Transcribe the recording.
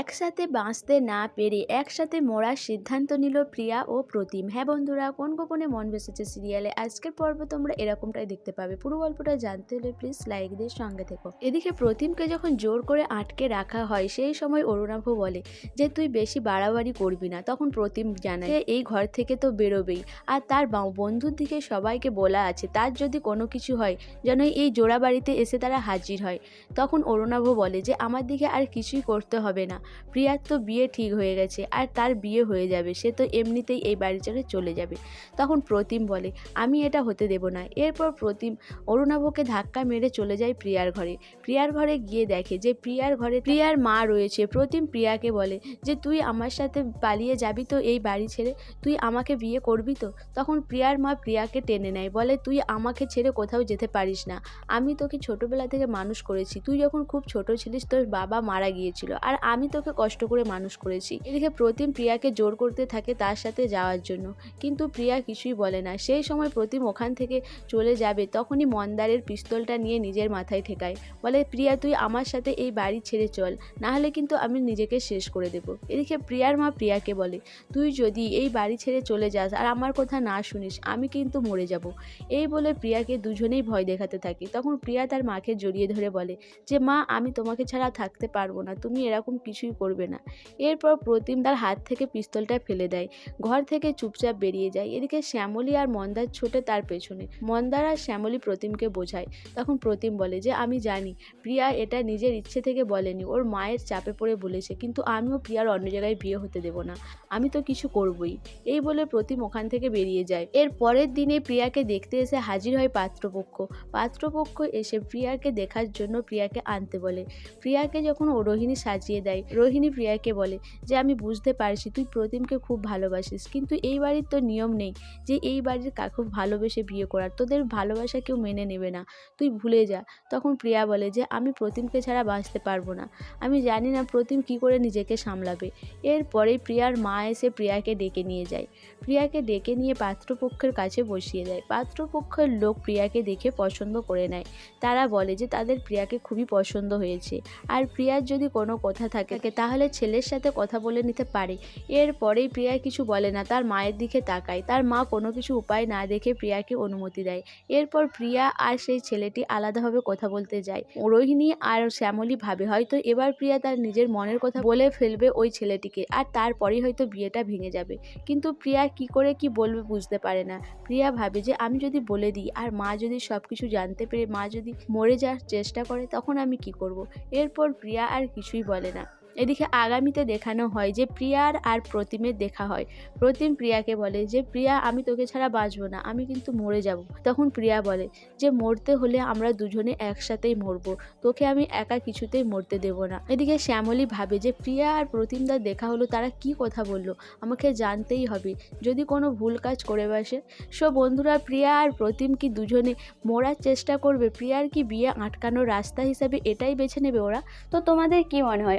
একসাথে বাঁচতে না পেরে একসাথে মরার সিদ্ধান্ত নিল প্রিয়া ও প্রতিম। হ্যাঁ বন্ধুরা, কোন গোপনে মন বেসেছে সিরিয়ালে আজকের পর্ব তোমরা এরকমটাই দেখতে পাবে। পুরো গল্পটা জানতে হলে প্লিজ লাইক দিয়ে সঙ্গে থেকো। এদিকে প্রতিমকে যখন জোর করে আটকে রাখা হয়, সেই সময় অরুণাভ বলে যে, তুই বেশি বাড়াবাড়ি করবি না। তখন প্রতিম জানায় যে, এই ঘর থেকে তো বেরোবেই। আর তার বন্ধুর দিকে সবাইকে বলা আছে, তার যদি কোনো কিছু হয়, যেন এই জোড়া বাড়িতে এসে তারা হাজির হয়। তখন অরুণাভ বলে যে, আমার দিকে আর কিছুই করতে হবে না। প্রিয়ার তো বিয়ে ঠিক হয়ে গেছে, আর তার বিয়ে হয়ে যাবে, সে তো এমনিতেই এই বাড়ি ছেড়ে চলে যাবে। তখন প্রতিম বলে, আমি এটা হতে দেব না। এরপর প্রতিম অরুণাভকে ধাক্কা মেরে চলে যায় প্রিয়ার ঘরে। প্রিয়ার ঘরে গিয়ে দেখে যে প্রিয়ার ঘরে প্রিয়ার মা রয়েছে। প্রতিম প্রিয়াকে বলে, যে তুই আমার সাথে পালিয়ে যাবি তো এই বাড়ি ছেড়ে? তুই আমাকে বিয়ে করবি তো? তখন প্রিয়ার মা প্রিয়াকে টেনে নেয়, বলে, তুই আমাকে ছেড়ে কোথাও যেতে পারিস না। আমি তোকে ছোটবেলা থেকে মানুষ করেছি। তুই যখন খুব ছোট ছিলিস তোর বাবা মারা গিয়েছিল, আর আমি তোকে কষ্ট করে মানুষ করেছি। এদিকে প্রতিম প্রিয়াকে জোর করতে থাকে তার সাথে যাওয়ার জন্য। কিন্তু প্রিয়া কিছুই বলে না। সেই সময় প্রতিম ওখান থেকে চলে যাবে, তখনই মন্দারের পিস্তলটা নিয়ে নিজের মাথায় ঠেকায়। বলে, প্রিয়া, তুই আমার সাথে এই বাড়ি ছেড়ে চল। না হলে কিন্তু আমি নিজেকে শেষ করে দেব। এদিকে প্রিয়ার মা প্রিয়াকে বলে, তুই যদি এই বাড়ি ছেড়ে চলে যাস আর আমার কথা না শুনিস, আমি কিন্তু মরে যাব। এই বলে প্রিয়াকে দুজনেই ভয় দেখাতে থাকে। তখন প্রিয়া তার মাকে জড়িয়ে ধরে বলে, যে মা, আমি তোমাকে ছাড়া থাকতে পারব না। তুমি এরকম কিছুই করবে না। এরপর প্রতিম তার হাত থেকে পিস্তলটা ফেলে দেয়। ঘর থেকে চুপচাপ বেরিয়ে যায়। এদিকে শ্যামলী আর মন্দার ছোটে তার পেছনে। মন্দার আর শ্যামলী প্রতিমকে বোঝায়। তখন প্রতিম বলে যে, আমি জানি, প্রিয়া এটা নিজের ইচ্ছে থেকে বলেনি। ওর মায়ের চাপে পড়ে বলেছে, কিন্তু আমিও প্রিয়ার অন্য জায়গায় বিয়ে হতে দেব না। আমি তো কিছু করবই। এই বলে প্রতিম ওখান থেকে বেরিয়ে যায়। এর পরের দিনে প্রিয়াকে দেখতে এসে হাজির হয় পাত্রপক্ষ। পাত্রপক্ষ এসে প্রিয়াকে দেখার জন্য প্রিয়াকে আনতে বলে। প্রিয়াকে যখন রোহিণী সাজিয়ে দেয় রোহিণী প্রিয়াকে বলে যে, আমি বুঝতে পারছি, তুই প্রতিমকে খুব ভালোবাসিস, কিন্তু এই বাড়ির তো নিয়ম নেই যে, এই বাড়ির কাকু ভালোবেসে বিয়ে করার। তোদের ভালোবাসা কেউ মেনে নেবে না। তুই ভুলে যা। তখন প্রিয়া বলে যে, আমি প্রতিমকে ছাড়া বাঁচতে পারব না। আমি জানি না প্রতিম কি করে নিজেকে সামলাবে। এরপরেই প্রিয়ার মা এসে প্রিয়াকে ডেকে নিয়ে যায়। প্রিয়াকে ডেকে নিয়ে পাত্রপক্ষের কাছে বসিয়ে দেয়। পাত্রপক্ষের লোক প্রিয়াকে দেখে পছন্দ করে নেয়। তারা বলে যে, তাদের প্রিয়াকে খুবই পছন্দ হয়েছে। আর প্রিয়ার যদি কোনো কথা থাকে তাহলে ছেলের সাথে কথা বলে নিতে পারে। এরপরেই প্রিয়া কিছু বলে না, তার মায়ের দিকে তাকায়। তার মা কোনো কিছু উপায় না দেখে প্রিয়াকে অনুমতি দেয়। এরপর প্রিয়া আর সেই ছেলেটি আলাদাভাবে কথা বলতে যায়। রোহিণী আর শ্যামলী ভাবে, হয়তো এবার প্রিয়া তার নিজের মনের কথা বলে ফেলবে ওই ছেলেটিকে, আর তারপরেই হয়তো বিয়েটা ভেঙে যাবে। কিন্তু প্রিয়া কি করে কি বলবে বুঝতে পারে না। প্রিয়া ভাবে যে, আমি যদি বলে দিই, আর মা যদি সব কিছু জানতে পেরে, মা যদি মরে যাওয়ার চেষ্টা করে, তখন আমি কি করব। এরপর প্রিয়া আর কিছুই বলে না। এদিকে আগামীতে দেখানো হয় যে প্রিয়ার আর প্রতিমের দেখা হয়। প্রতিম প্রিয়াকে বলে যে, প্রিয়া, আমি তোকে ছাড়া বাঁচবো না, আমি কিন্তু মরে যাব। তখন প্রিয়া বলে যে, মরতে হলে আমরা দুজনে একসাথেই মরবো। তোকে আমি একা কিছুতেই মরতে দেব না। এদিকে শ্যামলী ভাবে যে, প্রিয়া আর প্রতিমদার দেখা হলো, তারা কি কথা বলল? আমাকে জানতেই হবে। যদি কোনো ভুল কাজ করে বসে, সো বন্ধুরা, প্রিয়া আর প্রতিম কি দুজনে মরার চেষ্টা করবে? প্রিয়ার কি বিয়ে আটকানোর রাস্তা হিসাবে এটাই বেছে নেবে ওরা? তো তোমাদের কি মনে হয়?